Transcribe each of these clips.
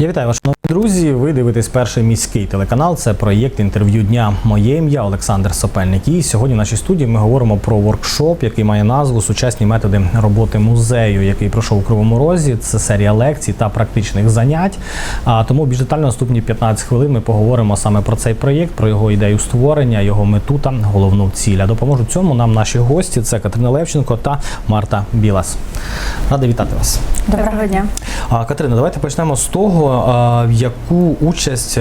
Я вітаю вас, друзі. Ви дивитесь перший міський телеканал. Це проєкт інтерв'ю дня. Моє ім'я Олександр Сопельник. І сьогодні в нашій студії ми говоримо про воркшоп, який має назву Сучасні методи роботи музею, який пройшов у Кривому Розі. Це серія лекцій та практичних занять. А тому більш детально наступні 15 хвилин ми поговоримо саме про цей проєкт, про його ідею створення, його мету та головну ціль. А допоможуть цьому нам наші гості. Це Катерина Левченко та Марта Білас. Радий вітати вас. Доброго дня. Катерина, давайте почнемо з того, яку участь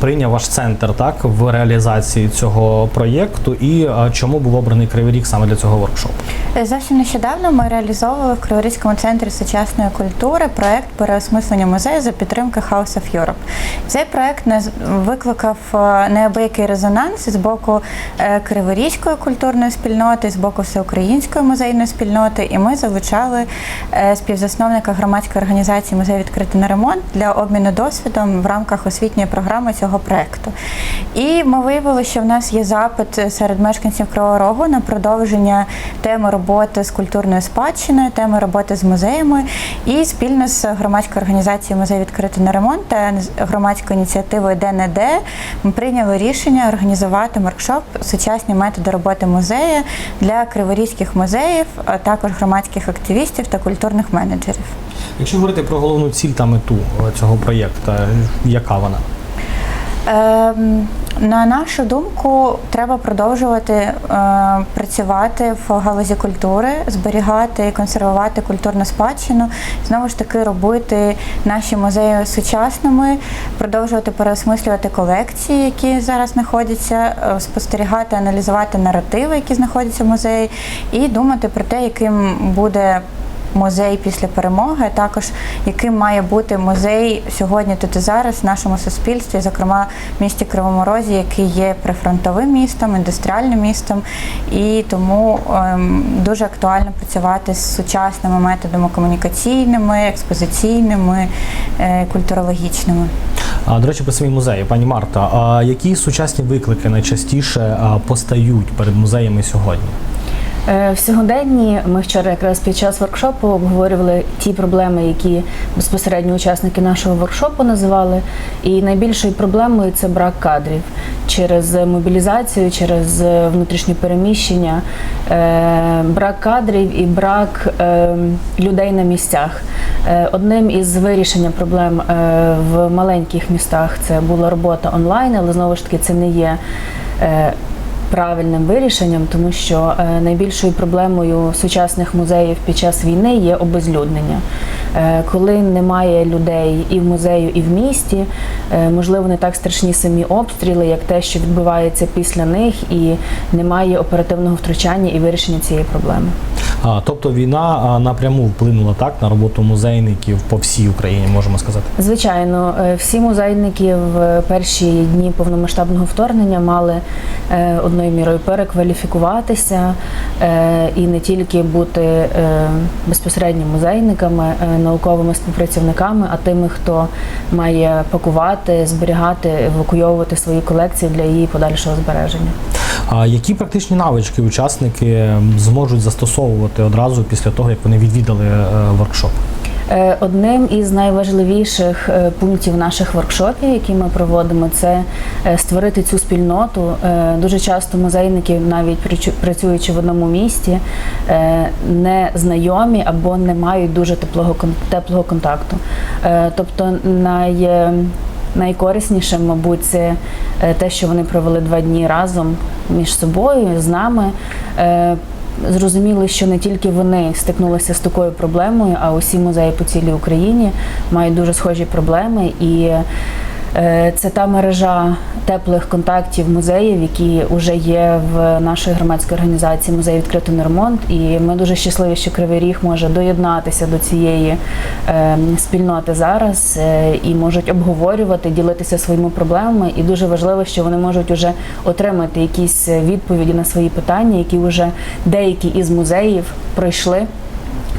прийняв ваш центр так в реалізації цього проєкту, і чому був обраний Кривий Ріг саме для цього воркшопу. Е, Зовсім нещодавно ми реалізовували в Криворізькому центрі сучасної культури проект переосмислення музею за підтримки House of Europe. Цей проект наз- викликав е, неабиякий резонанс з боку е, Криворізької культурної спільноти, з боку всеукраїнської музейної спільноти, і ми залучали е, співзасновника громадської організації Музей відкритий на ремонт для обміну досвідом в рамках освітньої програми цього проекту. І ми виявили, що в нас є запит серед мешканців Кривого Рогу на продовження теми роботи з культурною спадщиною, теми роботи з музеями. І спільно з громадською організацією Музей відкритий на ремонт та громадською ініціативою ДНД ми прийняли рішення організувати воркшоп Сучасні методи роботи музею для криворізьких музеїв, а також громадських активістів та культурних менеджерів. Якщо говорити про головну ціль та мету е, цього проєкту, яка вона? Ем, На нашу думку, треба продовжувати е, працювати в галузі культури, зберігати і консервувати культурну спадщину, знову ж таки робити наші музеї сучасними, продовжувати переосмислювати колекції, які зараз знаходяться, е, спостерігати, аналізувати наративи, які знаходяться в музеї, і думати про те, яким буде музей після перемоги, також яким має бути музей сьогодні, тут і зараз в нашому суспільстві, зокрема в місті Кривому Розі, який є прифронтовим містом, індустріальним містом, і тому ем, дуже актуально працювати з сучасними методами комунікаційними, експозиційними, е, культурологічними. А, До речі, про самі музеї, пані Марта, а які сучасні виклики найчастіше постають перед музеями сьогодні? Е, В сьогоденні ми вчора якраз під час воркшопу обговорювали ті проблеми, які безпосередньо учасники нашого воркшопу називали. І найбільшою проблемою це брак кадрів через мобілізацію, через внутрішнє переміщення, е, брак кадрів і брак е, людей на місцях. Е, Одним із вирішення проблем е, в маленьких містах це була робота онлайн, але знову ж таки це не є. Правильним вирішенням, тому що е, найбільшою проблемою сучасних музеїв під час війни є обезлюднення. Е, коли немає людей і в музею, і в місті, е, можливо, не так страшні самі обстріли, як те, що відбувається після них, і немає оперативного втручання і вирішення цієї проблеми. Тобто війна напряму вплинула так на роботу музейників по всій Україні, можемо сказати. Звичайно, е, всі музейники в перші дні повномасштабного вторгнення мали е, одною мірою перекваліфікуватися е, і не тільки бути е, безпосередньо музейниками, е, науковими співпрацівниками, а тими, хто має пакувати, зберігати, евакуйовувати свої колекції для її подальшого збереження. Які практичні навички учасники зможуть застосовувати одразу після того, як вони відвідали е, воркшоп? Е, Одним із найважливіших е, пунктів наших воркшопів, які ми проводимо, це створити цю спільноту. Дуже часто музейники, навіть працюючи в одному місті, не знайомі або не мають дуже теплого теплого контакту. Тобто най Найкорисніше, мабуть, це те, що вони провели два дні разом між собою, з нами. Е, Зрозуміли, що не тільки вони стикнулися з такою проблемою, а усі музеї по цілій Україні мають дуже схожі проблеми. І це та мережа теплих контактів музеїв, які вже є в нашої громадської організації Музей відкритий на. І ми дуже щасливі, що Кривий Ріг може доєднатися до цієї е, спільноти зараз е, і можуть обговорювати, ділитися своїми проблемами. І дуже важливо, що вони можуть уже отримати якісь відповіді на свої питання, які вже деякі із музеїв пройшли.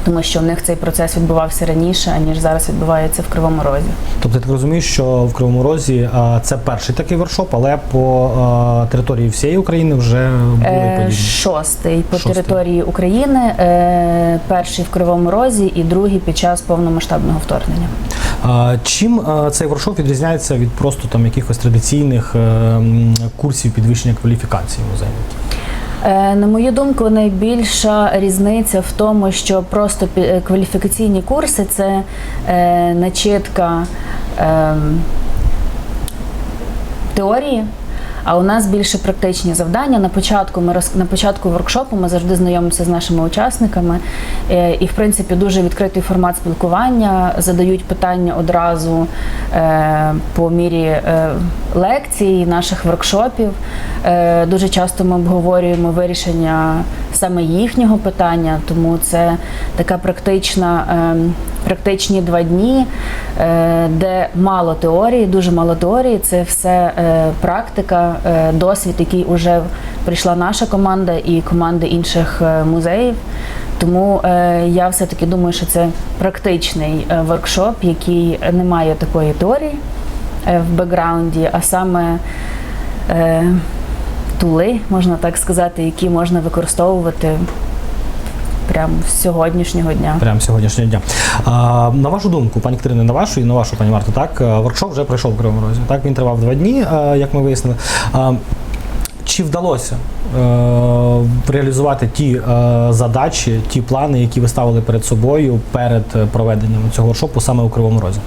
Тому що в них цей процес відбувався раніше, аніж зараз відбувається в Кривому Розі. Тобто, я так розумію, що в Кривому Розі це перший такий воркшоп, але по території всієї України вже були Е, подібні. Шостий по Шостий. території України, е, перший в Кривому Розі і другий під час повномасштабного вторгнення. Чим цей воркшоп відрізняється від просто там якихось традиційних е, курсів підвищення кваліфікації музейників? Е, На мою думку, найбільша різниця в тому, що просто е, кваліфікаційні курси це е, начитка ем, теорії. А у нас більше практичні завдання. На початку ми роз... на початку воркшопу ми завжди знайомимося з нашими учасниками. Е, І, в принципі, дуже відкритий формат спілкування. Задають питання одразу е, по мірі е, лекцій, наших воркшопів. Дуже часто ми обговорюємо вирішення саме їхнього питання, тому це така практична, ем, практичні два дні, е, де мало теорії, дуже мало теорії. Це все е, практика, е, досвід, який вже прийшла наша команда і команди інших музеїв. Тому я все-таки думаю, що це практичний воркшоп, який не має такої теорії в бекграунді, а саме тули, можна так сказати, які можна використовувати прямо з сьогоднішнього дня. Прямо сьогоднішнього дня. А, на вашу думку, пані Катерина, на вашу і на вашу, пані Марто, так, е, воркшоп вже пройшов в Кривому Розі. Так, він тривав два дні, е, як ми вияснили. А, чи вдалося е, реалізувати ті е, задачі, ті плани, які ви ставили перед собою перед е, проведенням цього воркшопу саме у Кривому Розі?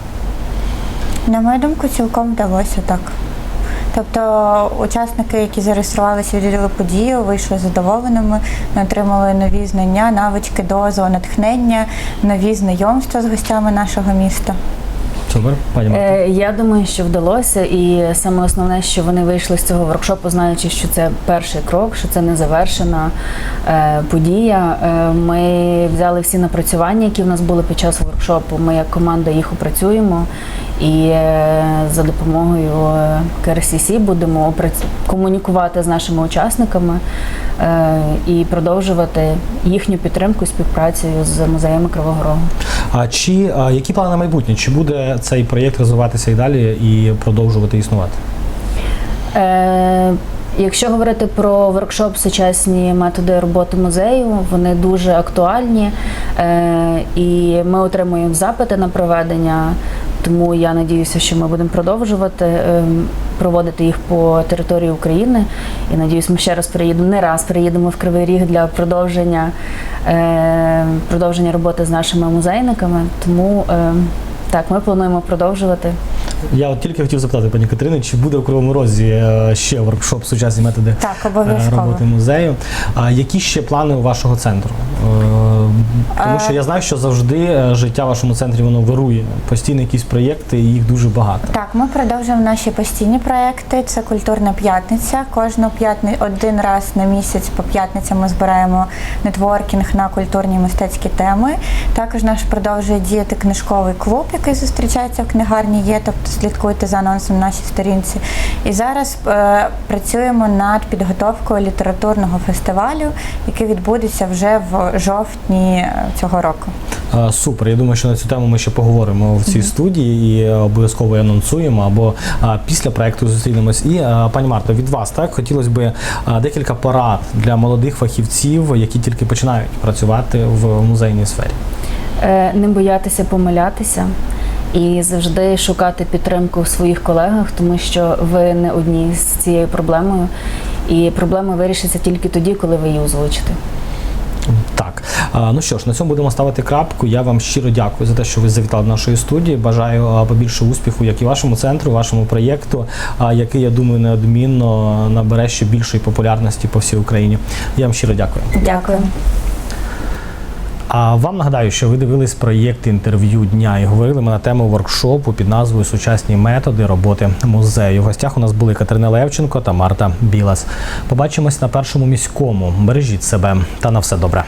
На мою думку, цілком вдалося так. Тобто учасники, які зареєструвалися, відвідали подію, вийшли задоволеними, отримали нові знання, навички, дозу, натхнення, нові знайомства з гостями нашого міста. Супер, пані Марто. Е, Я думаю, що вдалося, і саме основне, що вони вийшли з цього воркшопу, знаючи, що це перший крок, що це не завершена е, подія. Е, Ми взяли всі напрацювання, які в нас були під час воркшопу. Ми як команда їх опрацюємо. І е, за допомогою е, КРСС будемо опрац- комунікувати з нашими учасниками е, і продовжувати їхню підтримку і співпрацю з музеями Кривого Рогу. А чи а, які плани на майбутнє? Чи буде цей проєкт розвиватися і далі і продовжувати існувати? Е, Якщо говорити про воркшоп сучасні методи роботи музею, вони дуже актуальні е, і ми отримуємо запити на проведення. Тому я надіюся, що ми будемо продовжувати е, проводити їх по території України. І надіюсь, ми ще раз приїдемо, не раз приїдемо в Кривий Ріг для продовження, е, продовження роботи з нашими музейниками. Тому е, так, ми плануємо продовжувати. Я от тільки хотів запитати пані Катерини, чи буде у Кривому Розі е, ще воркшоп сучасні методи Так, е, роботи музею. А які ще плани у вашого центру? Е, Тому що я знаю, що завжди життя в вашому центрі воно вирує. Постійно якісь проєкти, і їх дуже багато. Так, ми продовжуємо наші постійні проекти. Це культурна п'ятниця. Кожну п'ятни один раз на місяць по п'ятницям ми збираємо нетворкінг на культурні і мистецькі теми. Також наш продовжує діяти книжковий клуб, який зустрічається в книгарні. Є, тобто слідкуйте за анонсом на нашій сторінці. І зараз е, працюємо над підготовкою літературного фестивалю, який відбудеться вже в жовтні е, цього року. Е, Супер. Я думаю, що на цю тему ми ще поговоримо в цій студії і е, обов'язково анонсуємо або е, після проекту зустрінемось. І е, пані Марто, від вас так хотілося б декілька порад для молодих фахівців, які тільки починають працювати в музейній сфері. Не боятися помилятися і завжди шукати підтримку в своїх колегах, тому що ви не одні з цією проблемою, і проблема вирішиться тільки тоді, коли ви її озвучите. Так, ну що ж, на цьому будемо ставити крапку. Я вам щиро дякую за те, що ви завітали до нашої студії. Бажаю побільше успіху, як і вашому центру, вашому проєкту, який я думаю неодмінно набере ще більшої популярності по всій Україні. Я вам щиро дякую. Дякую. А вам нагадаю, що ви дивились проєкт інтерв'ю дня і говорили ми на тему воркшопу під назвою Сучасні методи роботи музею. В гостях у нас були Катерина Левченко та Марта Білас. Побачимось на першому міському. Бережіть себе та на все добре.